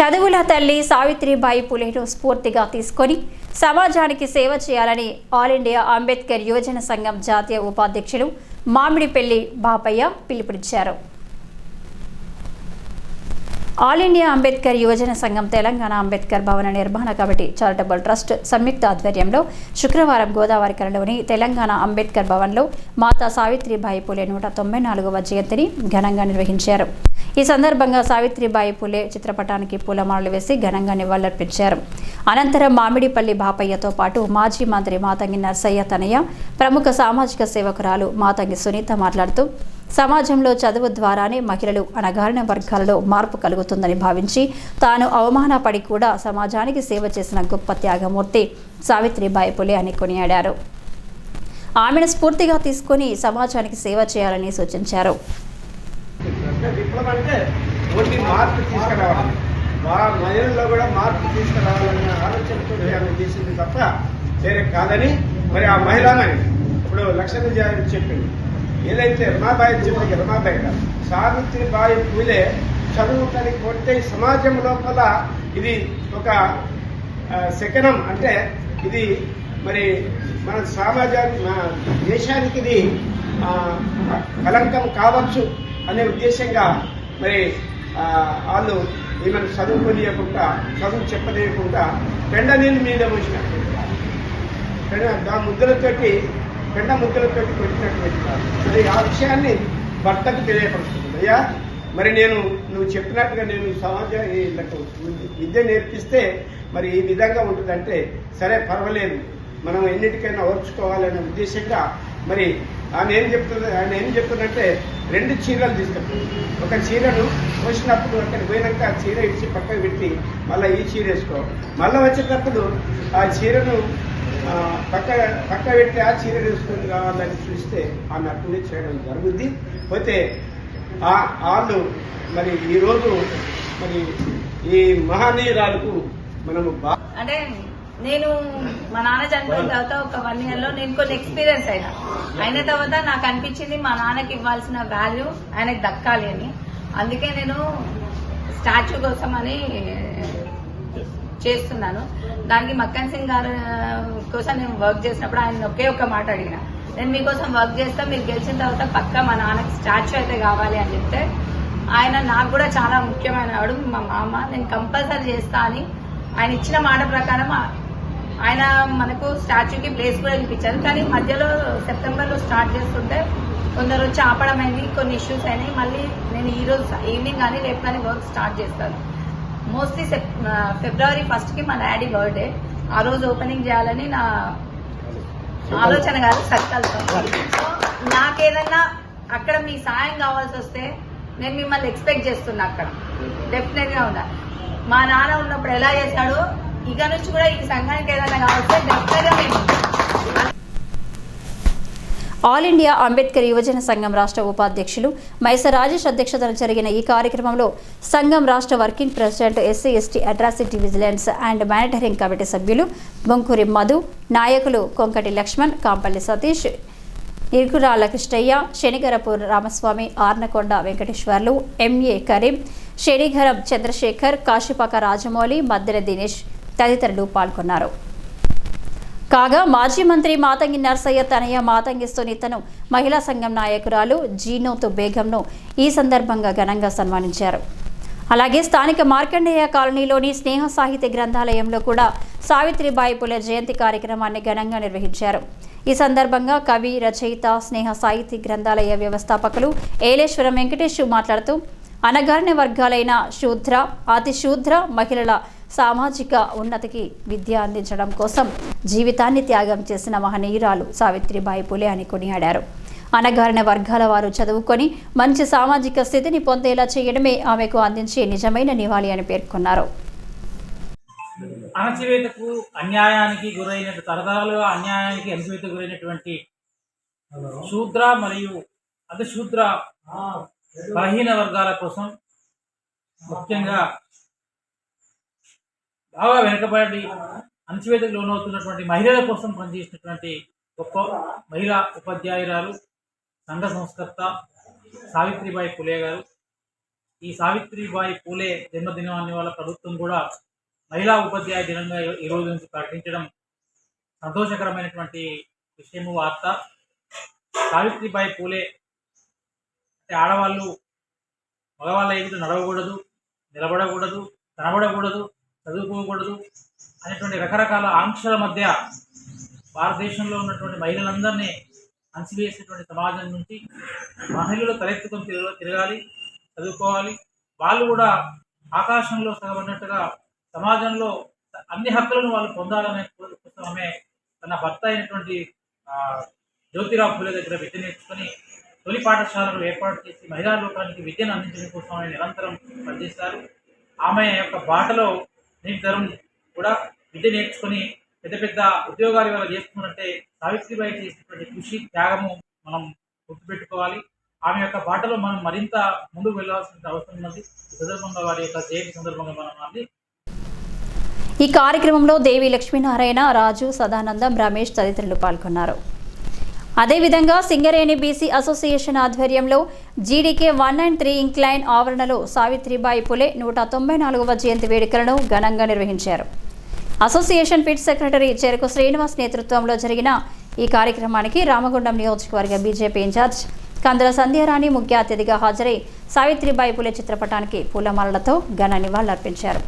చదువుల తల్లి సావిత్రిబాయి పులేను స్ఫూర్తిగా తీసుకొని సమాజానికి సేవ చేయాలని ఆల్ ఇండియా అంబేద్కర్ యువజన సంఘం జాతీయ ఉపాధ్యక్షులు మామిడిపెల్లి బాపయ్య పిలుపునిచ్చారు. ఆల్ ఇండియా అంబేద్కర్ యువజన సంఘం తెలంగాణ అంబేద్కర్ భవన నిర్మాణ కమిటీ చారిటబుల్ ట్రస్ట్ సంయుక్త ఆధ్వర్యంలో శుక్రవారం గోదావరికరలోని తెలంగాణ అంబేద్కర్ భవన్లో మాతా సావిత్రిబాయి పూలే నూట తొంభై నాలుగవ జయంతిని ఘనంగా నిర్వహించారు. ఈ సందర్భంగా సావిత్రిబాయి పూలే చిత్రపటానికి పూలమాలలు వేసి ఘనంగా నివాళులర్పించారు. అనంతరం మామిడిపల్లి బాపయ్యతో పాటు మాజీ మంత్రి మాతంగి నర్సయ్య తనయ్య ప్రముఖ సామాజిక సేవకురాలు మాతంగి సునీత మాట్లాడుతూ సమాజంలో చదువు ద్వారానే మహిళలు అణగారిన వర్గాలలో మార్పు కలుగుతుందని భావించి తాను అవమానపడి కూడా సమాజానికి సేవ చేసిన గొప్ప త్యాగమూర్తి సావిత్రిబాయి పులే అని కొనియాడారు. ఆమెను స్ఫూర్తిగా తీసుకొని సమాజానికి సేవ చేయాలని సూచించారు. మహిళల్లో కూడా మార్పు తీసుకురావాలన్న ఆలోచనతో ఆమె చేసింది తప్ప వేరే కాదని మరి ఆ మహిళ ఇప్పుడు లక్ష్మణ చెప్పింది. ఏదైతే రమాబాయి చెప్పింది రమాబాయి గారు సావిత్రిబాయి పూలే చదువుకని కొట్టే సమాజం లోపల ఇది ఒక శకనం. అంటే ఇది మరి మన సమాజానికి మన దేశానికి ఇది కలంకం కావచ్చు అనే ఉద్దేశంగా మరి వాళ్ళు ఈమెను చదువుకోనియకుండా చదువు చెప్పలేకుండా పెండ నీళ్ళు మీద ఉంచినట్టు పెండ దా ముద్దలతోటి పెద్ద ముద్దలతోటి పెట్టినటువంటి కాదు. అది ఆ విషయాన్ని భర్తకు తెలియపరుస్తుంది. అయ్యా మరి నేను నువ్వు చెప్పినట్టుగా నేను సమాజ విద్య నేర్పిస్తే మరి ఈ విధంగా ఉంటుందంటే సరే పర్వాలేదు. మనం ఎన్నిటికైనా ఓర్చుకోవాలనే ఉద్దేశంగా మరి ఆయన ఏం చెప్తుంది ఆయన ఏం చెప్తుందంటే రెండు చీరలు తీసుకెళ్తుంది ఒక చీరను పోసినప్పుడు అక్కడ పోయినాక ఆ చీర ఇచ్చి పక్కకు పెట్టి మళ్ళీ ఈ చీర వేసుకో. మళ్ళీ వచ్చేటప్పుడు ఆ చీరను పక్క పక్క పెట్టి ఆ చీర వేసుకొని కావాలని చూస్తే ఆమె అట్లనే చేయడం జరుగుద్ది. పోతే వాళ్ళు మరి ఈరోజు మరి ఈ మహనీయురాలకు మనము అంటే నేను మా నాన్న చనిపోయిన తర్వాత ఒక వన్ ఇయర్లో నేను కొన్ని ఎక్స్పీరియన్స్ అయినా. అయిన తర్వాత నాకు అనిపించింది మా నాన్నకి ఇవ్వాల్సిన వాల్యూ ఆయనకి దక్కాలి అని. అందుకే నేను స్టాచ్యూ కోసం అని చేస్తున్నాను. దానికి మక్కన్ సింగ్ గారు కోసం నేను వర్క్ చేసినప్పుడు ఆయన ఒకే ఒక మాట అడిగిన. నేను మీకోసం వర్క్ చేస్తా మీరు గెలిచిన తర్వాత పక్క మా నాన్నకి స్టాచ్యూ అయితే కావాలి అని చెప్తే ఆయన నాకు కూడా చాలా ముఖ్యమైన వాడు మా మామ. నేను కంపల్సరీ చేస్తా అని ఆయన ఇచ్చిన మాట ప్రకారం ఆయన మనకు స్టాచ్యూకి ప్లేస్ కూడా ఇప్పించారు. కానీ మధ్యలో సెప్టెంబర్లో స్టార్ట్ చేస్తుంటే కొందరు వచ్చి ఆపడం అయింది కొన్ని ఇష్యూస్ అయినాయి. మళ్ళీ నేను ఈరోజు ఈవినింగ్ కానీ రేపు కానీ వర్క్ స్టార్ట్ చేస్తాను. మోస్ట్లీ సెప్ ఫిబ్రవరి ఫస్ట్కి మా డాడీ బర్త్డే ఆ రోజు ఓపెనింగ్ చేయాలని నా ఆలోచన కాదు సంకల్పం సో నాకేదన్నా అక్కడ మీ సాయం కావాల్సి వస్తే నేను మిమ్మల్ని ఎక్స్పెక్ట్ చేస్తున్నా అక్కడ. డెఫినెట్గా ఉన్నా. మా నాన్న ఉన్నప్పుడు ఎలా చేశాడో? ఇక నుంచి కూడా ఈ సంఘానికి ఏదైనా కావాల్సి డెఫినెట్గా మేము ఆల్ ఇండియా అంబేద్కర్ యువజన సంఘం రాష్ట్ర ఉపాధ్యక్షులు మైస రాజేష్ అధ్యక్షతన జరిగిన ఈ కార్యక్రమంలో సంఘం రాష్ట్ర working president SC ST atrocity vigilance and monitoring committee సభ్యులు బొంకూరి మధు నాయకులు కొంకటి లక్ష్మణ్ కాంపల్లి సతీష్ ఇరుకురాల కృష్ణయ్య శనిగరపు రామస్వామి ఆర్నకొండ వెంకటేశ్వర్లు ఎంఏ కరీం శనిగరం చంద్రశేఖర్ కాశీపాక రాజమౌళి మద్దెల దినేష్ తదితరులు పాల్గొన్నారు. కాగా మాజీ మంత్రి మాతంగి నర్సయ్య తనయ్య మాతంగి సునీతను మహిళా సంఘం నాయకురాలు జీనోతు బేగంను ఈ సందర్భంగా ఘనంగా సన్మానించారు. అలాగే స్థానిక మార్కండేయ కాలనీలోని స్నేహ సాహిత్య గ్రంథాలయంలో కూడా సావిత్రిబాయి పులే జయంతి కార్యక్రమాన్ని ఘనంగా నిర్వహించారు. ఈ సందర్భంగా కవి రచయిత స్నేహ సాహితీ గ్రంథాలయ వ్యవస్థాపకులు ఏలేశ్వరం వెంకటేష్ మాట్లాడుతూ అనగారిన వర్గాలైన శూద్ర అతిశూద్ర మహిళల సామాజిక ఉన్నతికి విద్య అందించడం కోసం జీవితాన్ని త్యాగం చేసిన మహనీయురాలు సావిత్రిబాయి పులే అని కొనియాడారు. అనగారిన వర్గాల వారు చదువుకొని మంచి సామాజిక స్థితిని పొందేలా చేయడమే ఆమెకు అందించే నిజమైన నివాళి అని పేర్కొన్నారు. అణచివేతకు అన్యాయానికి గురైన తరతరాలుగా అన్యాయానికి అణచివేత గురైనటువంటి శూద్ర మరియు అతి శూద్ర బలహీన వర్గాల కోసం ముఖ్యంగా బాగా వెనుకబడి అణచివేతకు లోనవుతున్నటువంటి మహిళల కోసం పనిచేసినటువంటి గొప్ప మహిళా ఉపాధ్యాయురాలు సంఘ సంస్కర్త సావిత్రిబాయి పూలే గారు. ఈ సావిత్రిబాయి పూలే జన్మదినాన్ని వాళ్ళ ప్రభుత్వం కూడా మహిళా ఉపాధ్యాయ దినంగా ఈ రోజు నుంచి ప్రకటించడం సంతోషకరమైనటువంటి విషయము వార్త. సావిత్రిబాయి పూలే అంటే ఆడవాళ్ళు మగవాళ్ళ ఎదుట నడవకూడదు నిలబడకూడదు కనబడకూడదు చదువుకోకూడదు అనేటువంటి రకరకాల ఆంక్షల మధ్య భారతదేశంలో ఉన్నటువంటి మహిళలందరినీ అణచివేసేటువంటి సమాజం నుంచి మహిళలు తలెత్తుకొని తిరగ తిరగాలి చదువుకోవాలి. వాళ్ళు కూడా ఆకాశంలో సగబడినట్టుగా సమాజంలో అన్ని హక్కులను వాళ్ళు పొందాలనే కోసం ఆమె తన భర్త అయినటువంటి జ్యోతిరావు పూలే దగ్గర విద్య నేర్చుకుని తొలి పాఠశాలను ఏర్పాటు చేసి మహిళా లోకానికి విద్యను అందించడం కోసం ఆమె నిరంతరం పనిచేశారు. ఆమె యొక్క బాటలో నేటి కూడా విద్య నేర్చుకొని పెద్ద పెద్ద ఉద్యోగాలు ఇవాళ చేస్తున్నట్టే సావిత్రిబాయి చేసినటువంటి కృషి త్యాగము మనం గుర్తుపెట్టుకోవాలి. ఆమె యొక్క బాటలో మనం మరింత ముందుకు వెళ్ళాల్సిన అవసరం ఉన్నది. సందర్భంగా వారి యొక్క జయంతి సందర్భంగా మనం వారిని ఈ కార్యక్రమంలో దేవి లక్ష్మీనారాయణ రాజు సదానందం రమేష్ తదితరులు పాల్గొన్నారు. అదేవిధంగా సింగరేణి బీసీ అసోసియేషన్ ఆధ్వర్యంలో GDK one and three incline ఆవరణలో సావిత్రిబాయి పులే నూట తొంభై నాలుగవ జయంతి వేడుకలను ఘనంగా నిర్వహించారు. అసోసియేషన్ పిట్ సెక్రటరీ చెరుకు శ్రీనివాస్ నేతృత్వంలో జరిగిన ఈ కార్యక్రమానికి రామగుండం నియోజకవర్గ బీజేపీ ఇన్ఛార్జ్ కందుల సంధ్యారాణి ముఖ్య అతిథిగా హాజరై సావిత్రిబాయి పులే చిత్రపటానికి పూలమాలలతో ఘన నివాళులర్పించారు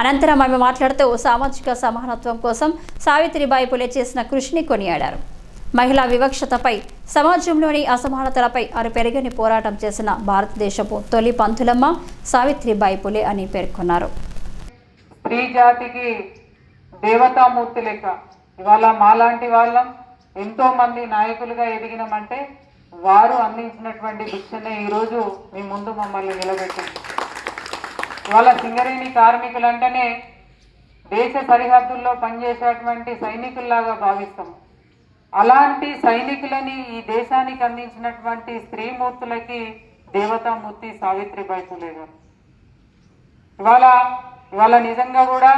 అనంతరం ఆమె మాట్లాడుతూ సామాజిక సమానత్వం కోసం సావిత్రిబాయి పులే చేసిన కృషిని కొనియాడారు. మహిళా వివక్షతపై సమాజంలోని అసమానతలపై అరు పెరగని పోరాటం చేసిన భారతదేశపు తొలి పంతులమ్మ సావిత్రిబాయి పులే అని పేర్కొన్నారు. స్త్రీ జాతికి దేవతామూర్తి లెక్క. ఇవాళ మాలాంటి వాళ్ళం ఎంతో మంది నాయకులుగా ఎదిగినామంటే వారు అందించినటువంటి భిక్షనే ఈరోజు మీ ముందు మమ్మల్ని నిలబెట్టింది. ఇవాళ సింగరేణి కార్మికులంటేనే దేశ సరిహద్దుల్లో పనిచేసేటువంటి సైనికుల్లాగా భావిస్తాం అలాంటి సైనికులని ఈ దేశానికి అందించినటువంటి స్త్రీమూర్తులకి దేవతామూర్తి సావిత్రిబాయి పూలే గారు. ఇవాళ ఇవాళ నిజంగా కూడా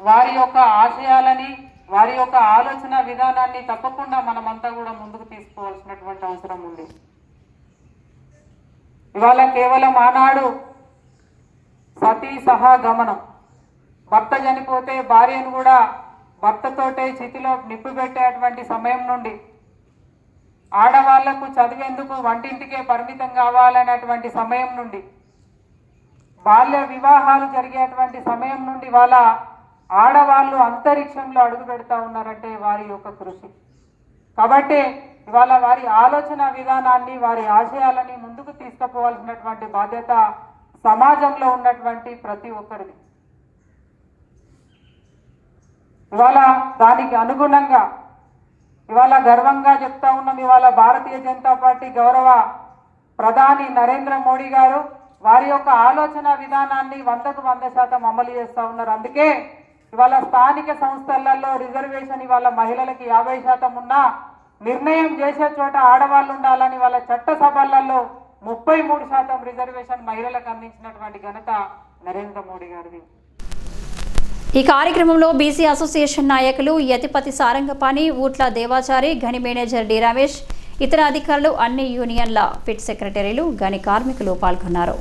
వారి యొక్క ఆశయాలని వారి యొక్క ఆలోచన విధానాన్ని తప్పకుండా మనమంతా కూడా ముందుకు తీసుకోవాల్సినటువంటి అవసరం ఉంది. ఇవాళ కేవలం ఆనాడు సతీ సహా గమనం. భర్త చనిపోతే భార్యను కూడా భర్తతోటే చితిలో నిప్పు పెట్టేటువంటి సమయం నుండి ఆడవాళ్ళకు చదివేందుకు వంటింటికే పరిమితం కావాలనేటువంటి సమయం నుండి బాల్య వివాహాలు జరిగేటువంటి సమయం నుండి వాళ్ళ ఆడవాళ్ళు అంతరిక్షంలో అడుగు పెడతా ఉన్నారంటే వారి యొక్క కృషి. కాబట్టి ఇవాళ వారి ఆలోచన విధానాన్ని వారి ఆశయాలని ముందుకు తీసుకుపోవాల్సినటువంటి బాధ్యత సమాజంలో ఉన్నటువంటి ప్రతి ఒక్కరిది. ఇవాళ దానికి అనుగుణంగా ఇవాళ గర్వంగా చెప్తా ఉన్నాం ఇవాళ భారతీయ జనతా పార్టీ గౌరవ ప్రధాని నరేంద్ర మోడీ గారు. వారి యొక్క ఆలోచన విధానాన్ని వందకు వంద శాతం అమలు చేస్తూ ఉన్నారు. అందుకే ఇవాళ స్థానిక సంస్థలలో రిజర్వేషన్ ఇవాళ మహిళలకి యాభై శాతం ఉన్నా నిర్ణయం చేసే చోట ఆడవాళ్ళు ఉండాలని వాళ్ళ చట్ట సభలలో ముప్పై మూడు శాతం రిజర్వేషన్ మహిళలకు అందించినటువంటి ఘనత నరేంద్ర మోడీ గారిది. ఈ కార్యక్రమంలో బీసీ అసోసియేషన్ నాయకులు యతిపతి సారంగపాణి ఊట్ల దేవాచారి గని మేనేజర్ డి రమేష్ ఇతర అధికారులు అన్ని యూనియన్ల ఫిట్ సెక్రటరీలు గని కార్మికులు పాల్గొన్నారు.